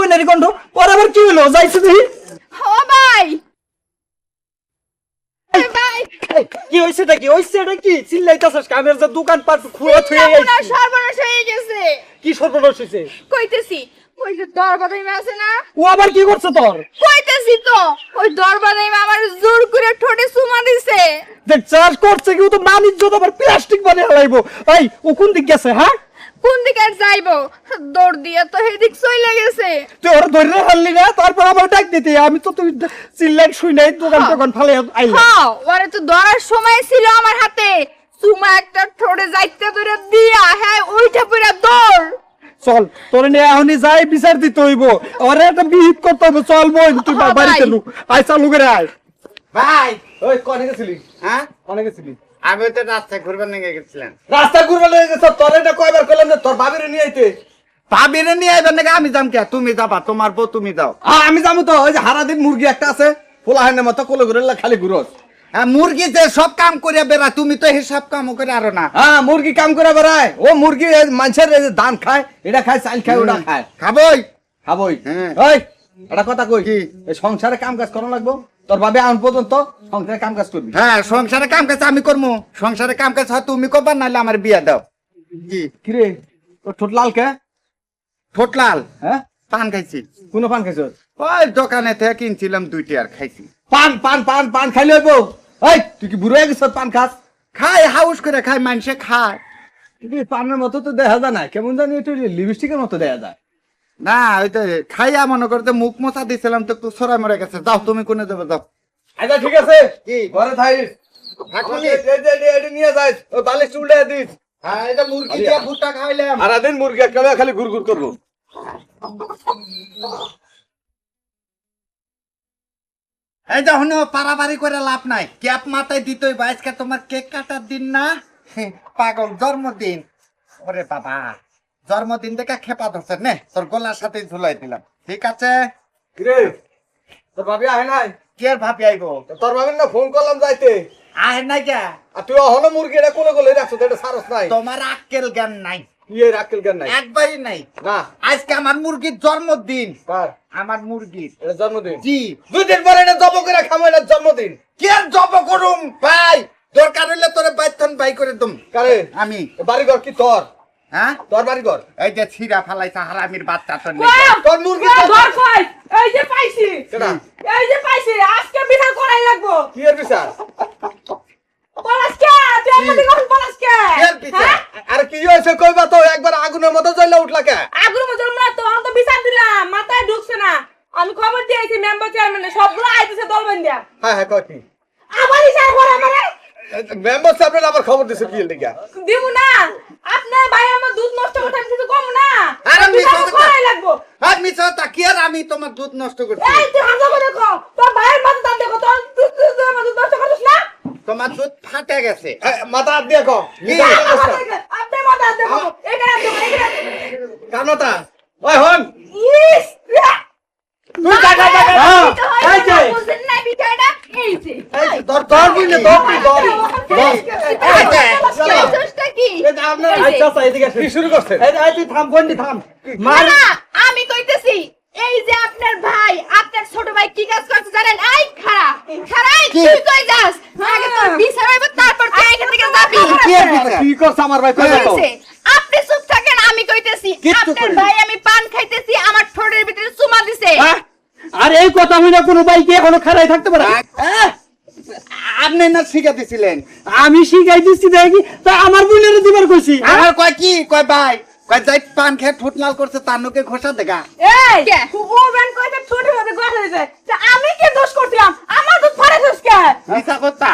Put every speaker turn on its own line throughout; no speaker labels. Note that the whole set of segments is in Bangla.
বইনারি কণ্ঠ পরে আবার কি হলো? যাইছে দেখি।
ও ভাই। ভাই।
কি হইছে এটা কি হইছে এটা কি? চিল্লাইতাছস কামের যে দোকান পাট খুঁড়ো থুয়ে আইছি।
সর্বনাশ হয়ে গেছে।
কি সর্বনাশ হইছে?
কইতেছি ওই যে দরবাদাইমা আছে না?
ও আবার কি করছে তোর?
কইতেছি তো ওই দরবাদাইমা আমার জোর করে ঠোঁটে চুমা দিছে।
দেখ চার্জ করছে কি ও তো মান ইজ্জত আবার প্লাস্টিক বানিয়ে হালাইবো। এই ও কোন দিক গেছে হ্যাঁ?
কোন দিকে আর যাইবো? দৌড় দিয়ে তো হেদিক চলে গেছে।
তুই ওরা ধরে হারলি না? তারপর আবার ডাক দিতে। আমি তো তুই চিল্লাই শুই নাই দোকান
হ্যাঁ।
টোকান ফালে আইলি
হ্যাঁ ওরে তো ধরার সময় ছিল আমার হাতে। চুমা একটা ঠোঁটে যাইতে ধরে দিয়া হ্যাঁ ওইটা পুরা দৌড়।
চল তোর নিয়ে এখনই যাই বিচার দিতে হইব। ওরে একটা বিহিত করতে হইব। চল বই তুই
হ্যাঁ,
বাড়িতে
ভাই।
লু আয় চালু করে আয়।
ভাই।
ওই কনে গেছিলি?
হ্যাঁ?
কনে গেছিলি?
আমি তো রাস্তায় ঘুরবার নিয়ে গেছিলাম।
রাস্তা ঘুরবে লেগে গেছ? তোর এটা কয়বার করলাম যে তোর বাবিরে নিয়ে আইতে?
ভাবিরে নিয়ে আইবার নাকি আমি যাম কে? তুমি যাবা তোমার বউ তুমি যাও।
আমি যাব তো ওই যে হারাদিন মুরগি একটা আছে পোলা হয় না মতো কোলে ঘুরে খালি ঘুরোস।
হ্যাঁ মুরগি যে সব কাম করিয়া বেড়া তুমি তো হিসাব কাম করে আরও না।
হ্যাঁ মুরগি কাম করে বেড়ায়। ও মুরগি মানুষের ধান খায় এটা খায় চাল খায় ওটা খায়।
খাবই।
খাবই।
হ্যাঁ।
ওই একটা কথা কই
কি?
এই সংসারে কাম কাজ করা লাগবো? তোর বাবে আন পর্যন্ত সংসারে কাম কাজ করবি।
হ্যাঁ সংসারে কাম কাজ আমি করব সংসারে কাম কাজ হয় তুমি করবা নাহলে আমার বিয়া দাও। কি
কিরে তোর ঠোঁট লাল কে?
ঠোঁটলাল
হ্যাঁ?
পান খাইছি।
কোন পান খাইছ?
ওই দোকানে থেকে কিনছিলাম দুইটি আর খাইছি।
পান পান পান পান খাইলে হইব। এই তুই কি বুড়ো হয়ে গেছ পান খাস?
খাই হাউস করে খাই মানুষে খায়।
পানের মতো তো দেখা যায় না। কেমন জানি একটু লিপস্টিকের মতো দেখা যায়।
না ওই তো খাইয়া মনে করতে মুখ মোছা দিছিলাম তো সরাই মরে গেছে। যাও তুমি কোনে দেবে যাও।
আচ্ছা ঠিক আছে।
কি?
ঘরে থাইস নিয়ে যাই ওই বালিশ উল্টে দিস।
হ্যাঁ এটা মুরগি দিয়ে ভুট্টা খাইলাম।
সারাদিন মুরগি একটা খালি ঘুর ঘুর করব।
এই যখন পারাবারি করে লাভ নাই। ক্যাপ মাথায় দিতই তোমার কেক কাটার দিন না? পাগল জন্মদিন। ওরে বাবা। জন্মদিন দেখে খেপা ধরছে নে তোর গলার সাথে ঝুলাই দিলাম। ঠিক আছে?
কিরে? তোর ভাবি আহে নাই?
কে আর ভাবি আইব?
তোর ভাবি না ফোন করলাম যাইতে।
আহে নাই কে?
আর তুই অহনো মুরগি এটা কোলে কোলে রাখছো? এটা সারস নাই।
তোমার আক্কেল জ্ঞান নাই।
ইয়ে রাখকেল কেন নাই।
একবারই নাই।
না।
আজকে আমার মুরগির জন্মদিন। আমার মুরগির।
এটা জন্মদিন।
জি।
দুই দিন পরে এটা জব করে খামো এটা জন্মদিন।
কে আর জব করুম? ভাই দরকার হইলে তোরে বাইথন বাই করে দুম।
কারে?
আমি।
বাড়ি ঘর কি তোর?
হ্যাঁ?
তোর বাড়ি ঘর
এই যে ছিঁড়া ফালাইছে হারামির বাচ্চা তো
তোর মুরগি তোর-
ধর কই? এই যে পাইছি। এই যে পাইছি। আজকে বিচার করাই লাগবো।
কি এর বিচার?
তুই আমাদের কখন পলাশ কে
এর বিচার?
হ্যাঁ?
আরে কি হয়েছে কইবা তো? একবার আগুনের মতো জ্বলে উঠলা কে?
আগুন মজল না তো আমি তো বিচার দিলাম। মাথায় ঢুকছে না। আমি খবর দিয়েছি মেম্বার চেয়ারম্যান সবগুলো আইতেছে দল বান্ধিয়া
হ্যাঁ হ্যাঁ কয় কি?
আবার বিচার করে আমারে?
মেম্বার সাহেব আবার খবর দিছে কি লিগা
দিব না। আপনার ভাই আমার দুধ নষ্ট করতে আমি কিছু কম না।
আরে কথা।
করাই লাগবো।
আর মিছা তা কি আর আমি তোমার দুধ নষ্ট করছি?
এই তুই হাজার করে দেখো তোর ভাইয়ের মাথা দাম দেখো তোর দুধ আমার দুধ নষ্ট করছিস না?
তোমার দুধ ফাটে গেছে।
এ, মাথা হাত দিয়ে কও।
কি?
আপনার মাথা দেখো এখানে দেখো এখানে
মাথা ওই হন
ইস
তুই জায়গা জায়গা
হ্যাঁ,
এই যে
বুঝলেন না বিষয়টা এই যে
তোর তোর বুঝলে তোর কি তোর
এই যে,
চলো।
দোষটা কি
এই যে আপনার
এই যে।
আচ্ছা আচ্ছা এদিকে আসেন। কি শুরু করছেন? এই যে, এই তুই থাম
না, আমি কইতেছি এই যে আপনার ভাই আপনার ছোট ভাই কি কাজ করছে জানেন? খাড়া এই
কি?
তুই কই যাস? আগে তোর বিচার হইব তারপর তুই এখান থেকে যাবি
কি আর বিচার?
কি করছ আমার ভাই? কই
আপনি চুপ থাকেন আমি কইতেছি আপনার ভাই আমি পান খাইতেছি আমার ঠোঁটের ভিতরে চুমা দিছে।
হ্যাঁ? আর এই কথা হইনা কোনো ভাই কি এখনও খারাই থাকতে পারে?
আহ, আপনি না শিখা দিছিলেন?
আমি শিখাই দিচ্ছি দেখি তা আমার বোনের দিবার কইছি
আমার কয় কি? কয় ভাই কয় যাই পান খেয়ে ঠোঁট লাল করছে তার নোকে ঘষা দেখা।
এই ও ব্যান কইতে ছোট হতে গলা দিতে আমি কি দোষ করছিলাম? আমার দুধ ফাড়ে দোষ কে?
মিছা কথা।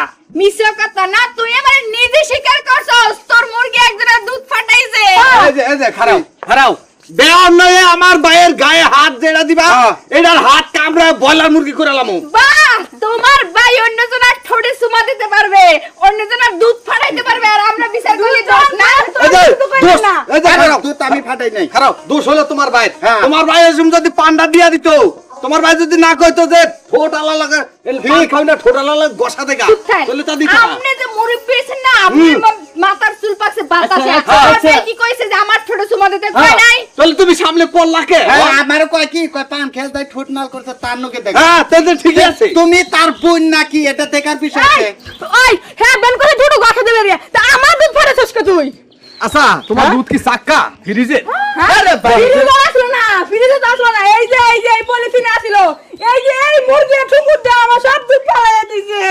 কথা না তুই আমার নিজে স্বীকার করছস তোর মুরগি একজনের দুধ ফাটাইছে।
এই যে এই যে খারাও খারাও। দেওয়ার নয় আমার ভাইয়ের গায়ে হাত যেটা দিবা
হ্যাঁ।
এটার হাত কামড়ে বয়লার মুরগি করালাম
বাহ তোমার ভাই অন্যজনের ঠোঁটে চুমা দিতে পারবে অন্যজনের দুধ ফাটাইতে পারবে আর আমরা বিচার করলে দোষ না
এই দোষ। এই
দুধ আমি ফাটাই নাই।
খারাও দোষ হলো তোমার ভাই।
হ্যাঁ।
তোমার ভাই যদি পান্ডা দিয়া দিত তোমার ভাই যদি না কইতো যে ঠোঁট আলা লাগা পান খাও না ঠোঁট আলা লাগা গসা দেখা তাহলে তা দিত
আপনি যে মুড়ি পেয়েছেন না আপনার মা- মাথার চুল পাকছে বাতাসে।
আচ্ছা,
আমার
আচ্ছা।
ভাই কি কইছে? যে আমার ছোট সুমা দিতে
হ্যাঁ।
কই নাই?
তাহলে তুমি সামনে পড়
লাকে আমার কয় কি? কয় পান খেল দাই ঠোঁট নাল করতে তার নকে দেখ।
হ্যাঁ তাহলে ঠিক আছে।
তুমি তার বোন নাকি? এটা দেখার বিষয় আছে।
ওই হ্যাঁ বেন করে দুটো গাছে দেবে রে তা আমার দুধ ফেরেছস কে তুই?
আচ্ছা তোমার হ্যাঁ? দুধ কি সাক্কা ফ্রিজে?
হ্যাঁ,
আরে ভাই
ফ্রিজে আসলো না ফ্রিজে তো আসলো না। এই যে এই যে এই পলিথিন আসলো। এই যে এই মুরগি ঠুকুর দাও আমার সব দুধ ফেলে দিছে